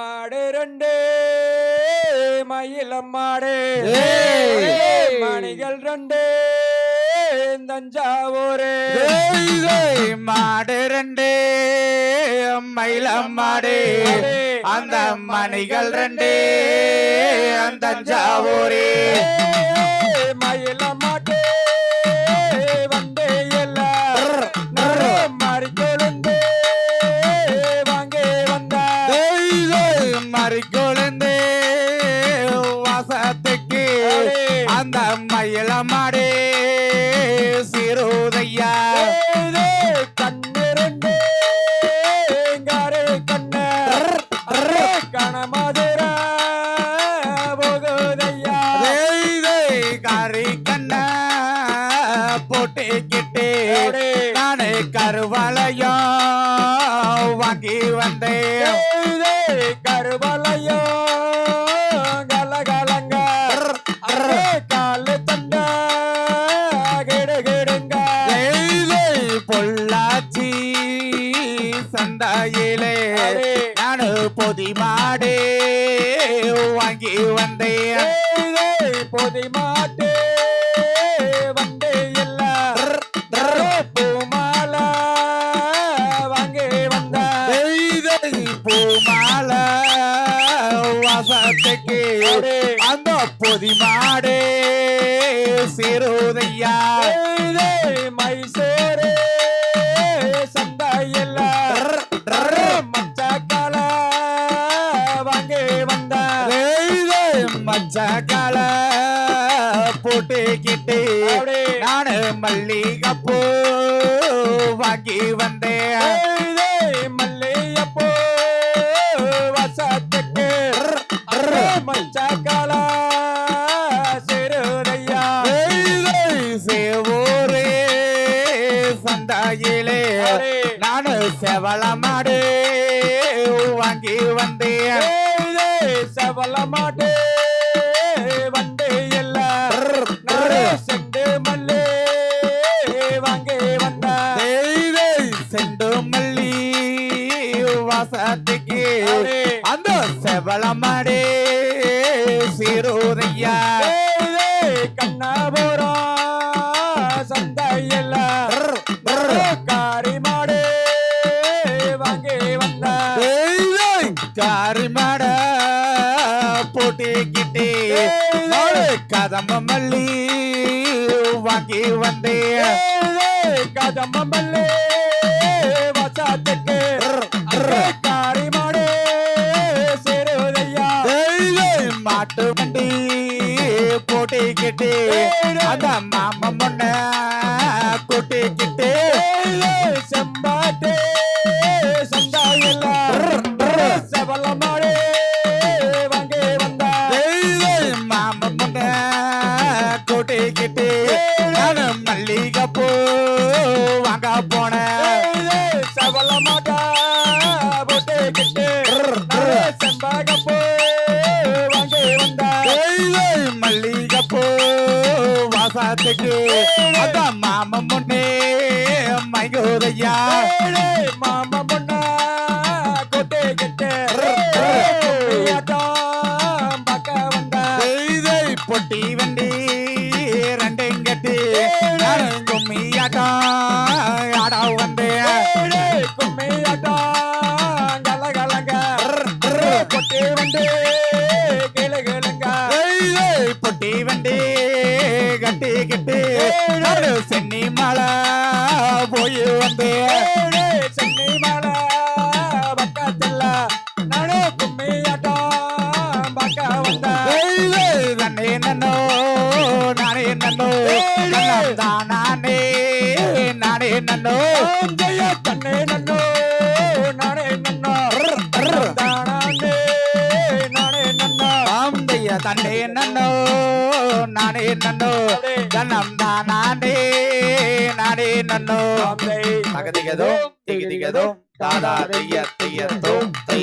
மாடு ரெண்டு மயிலம் மாடு. மணிகள் ரெண்டு தஞ்சாவூரு. மாடு ரெண்டு மயிலம் மாடு. அந்த மணிகள் ரெண்டு தஞ்சாவூரே. மயிலம் மாட்டு. வந்தே எல்லாம் மாறி அந்த மயில மாடு சிறுதையா கண்ணிரண்டு எங்காரு கண்ண? கணமதுர போகுதையா? கறி கண்ண போட்டுக்கிட்டு நானு கருவளையம் வாங்கி வந்தேன். கருவலையோ சந்தையிலே நானு பொதி மாடு வாங்கி வந்தேன். பொதி மாட்டு இல்ல பூமாலா வாங்கி வந்த. பூமால வாசத்துக்கு அந்த பொதி மாடு சிறுதையா மச்சக்கால போட்டுக்கிட்டு நானு மல்லிகைப்பூ வாங்கி வந்தேன். மல்லியப்பூ வசத்துக்கு. மச்சக்கால சிறுதையா சேவூரே சந்தையிலே நானு செவல மாடு வாங்கி வந்தேன். செவல செவல மாடு சிறுதையா கண்ணபுரம் சந்தையில் காரி மாடு வாங்கி வந்த. காரிமட போட்டிக்கிட்டு கதம்ப மல்லி வாங்கி வந்தேன். கதம்பல்லி வசத்துக்கு கூட்டிக்கிட்டு செம்பாட்டு. சந்தாயில் செவல மாடு வாங்கி வந்த. மாம முன்ன கூட்டிக்கிட்டு நான் மல்லிகைப்பூ வாங்க போனேன் செவல மாட்டா போட்டு கிட்டு செம்பாகப்பூ வாங்கி வந்த. மல்லிகைப்பூ வாசத்துக்கு அந்த மாம முன்னே மைகோதையா மாமா பொண்ணா கொட்டு கிட்டு பொட்டி வண்டி ரெண்டும் கட்டி கும்மியாட்டம் நன்னோ நானே நன்னோ நன்னம் நானே நானே ஜெய தன்னே நன்னோ நானே நன்னோ தானாண்டே நானே நன்னோ ஆந்தைய தன்னே நன்னோ நானே நன்னோ தன்னம் நானே நானே நன்னோ ஆந்தை தகதிகதோ திகதிகதோ தாதா திய திய. தோ தை